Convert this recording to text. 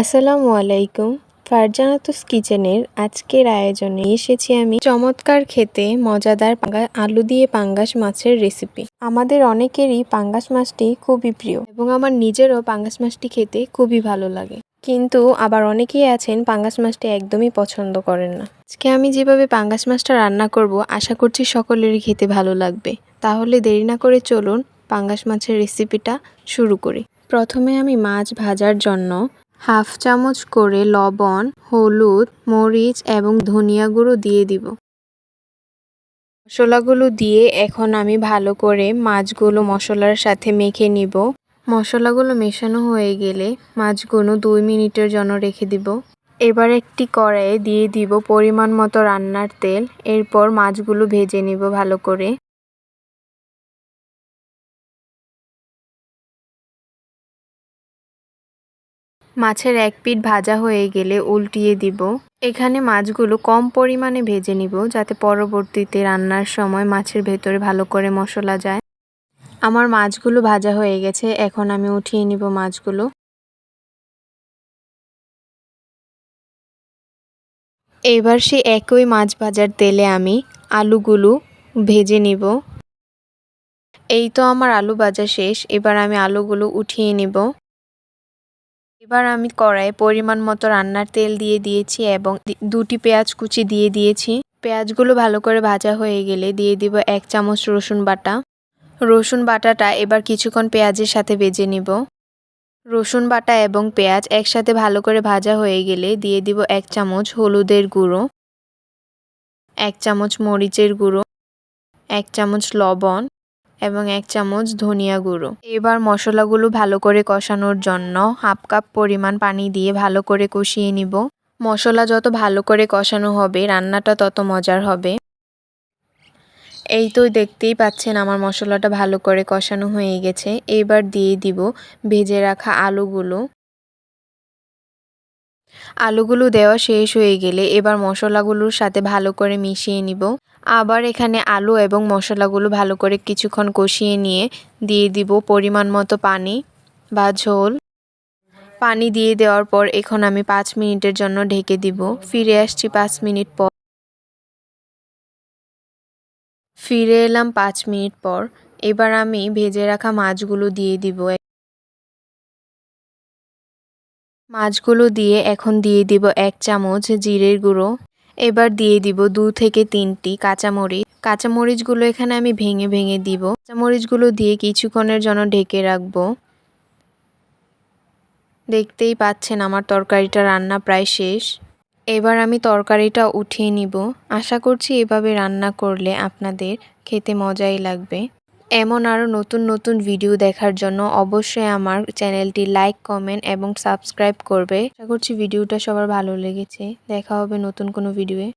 আসসালামু আলাইকুম। ফারজানাতুস কিচেনের আজকের আয়োজনে এসেছি আমি চমৎকার খেতে মজাদার আলু দিয়ে পাঙ্গাস মাছের রেসিপি। আমাদের অনেকেরই পাঙ্গাস মাছটি খুবই প্রিয় এবং আমার নিজেরও পাঙ্গাস মাছটি খেতে খুবই ভালো লাগে। কিন্তু আবার অনেকেই আছেন পাঙ্গাস মাছটি একদমই পছন্দ করেন না। আজকে আমি যেভাবে পাঙ্গাস মাছটা রান্না করব, আশা করছি সকলেরই খেতে ভালো লাগবে। তাহলে দেরি না করে চলুন পাঙ্গাস মাছের রেসিপিটা শুরু করি। প্রথমে আমি মাছ ভাজার জন্য হাফ চামচ করে লবণ, হলুদ, মরিচ এবং ধনিয়া গুঁড়ো দিয়ে দিব। মশলাগুলো দিয়ে এখন আমি ভালো করে মাছগুলো মশলার সাথে মেখে নিব। মশলাগুলো মেশানো হয়ে গেলে মাছগুলো দুই মিনিটের জন্য রেখে দিব। এবার একটি কড়াইয়ে দিয়ে দিব পরিমাণ মতো রান্নার তেল। এরপর মাছগুলো ভেজে নিব ভালো করে। মাছের এক পিঠ ভাজা হয়ে গেলে উল্টিয়ে দিব। এখানে মাছগুলো কম পরিমাণে ভেজে নিব যাতে পরবর্তীতে রান্নার সময় মাছের ভেতরে ভালো করে মশলা যায়। আমার মাছগুলো ভাজা হয়ে গেছে, এখন আমি উঠিয়ে নিব মাছগুলো। এবার সে একই মাছ ভাজার তেলে আমি আলুগুলো ভেজে নিব। এই তো আমার আলু ভাজা শেষ, এবার আমি আলুগুলো উঠিয়ে নিব। এবার আমি কড়াইয়ে পরিমাণ মতো রান্নার তেল দিয়ে দিয়েছি এবং দুটি পেঁয়াজ কুচি দিয়ে দিয়েছি। পেঁয়াজগুলো ভালো করে ভাজা হয়ে গেলে দিয়ে দিব এক চামচ রসুন বাটা। রসুন বাটাটা এবার কিছুক্ষণ পেঁয়াজের সাথে ভেজে নিব। রসুন বাটা এবং পেঁয়াজ একসাথে ভালো করে ভাজা হয়ে গেলে দিয়ে দিব এক চামচ হলুদের গুঁড়ো, এক চামচ মরিচের গুঁড়ো, এক চামচ লবণ এবং এক চামচ ধনিয়া গুঁড়ো। এবার মশলাগুলো ভালো করে কষানোর জন্য হাফ কাপ পরিমাণ পানি দিয়ে ভালো করে কষিয়ে নিব। মশলা যত ভালো করে কষানো হবে, রান্নাটা তত মজার হবে। এই তো দেখতেই পাচ্ছেন আমার মশলাটা ভালো করে কষানো হয়ে গেছে। এবার দিয়ে দিব ভেজে রাখা আলুগুলো। আলুগুলো দেওয়া শেষ হয়ে গেলে এবার মশলাগুলোর সাথে ভালো করে মিশিয়ে নিব। আবার এখানে আলু এবং মশলাগুলো ভালো করে কিছুক্ষণ কষিয়ে নিয়ে দিয়ে দিব পরিমাণ মতো পানি বা ঝোল। পানি দিয়ে দেওয়ার পর এখন আমি পাঁচ মিনিটের জন্য ঢেকে দিব। ফিরে আসছি পাঁচ মিনিট পর। ফিরে এলাম পাঁচ মিনিট পর। এবার আমি ভেজে রাখা মাছগুলো দিয়ে দিব। মাছগুলো দিয়ে এখন দিয়ে দিব এক চামচ জিরের গুঁড়ো। এবার দিয়ে দিব দু থেকে তিনটি কাঁচামরিচ। কাঁচামরিচগুলো এখানে আমি ভেঙে ভেঙে দিব। কাঁচামরিচগুলো দিয়ে কিছুক্ষণের জন্য ঢেকে রাখব। দেখতেই পাচ্ছেন আমার তরকারিটা রান্না প্রায় শেষ। এবার আমি তরকারিটা উঠিয়ে নিব। আশা করছি এভাবে রান্না করলে আপনাদের খেতে মজাই লাগবে। এমন আরও নতুন নতুন ভিডিও দেখার জন্য অবশ্যই আমার চ্যানেলটি লাইক কমেন্ট এবং সাবস্ক্রাইব করবে। আশা করছি ভিডিওটা সবার ভালো লেগেছে। দেখা হবে নতুন কোনো ভিডিওয়ে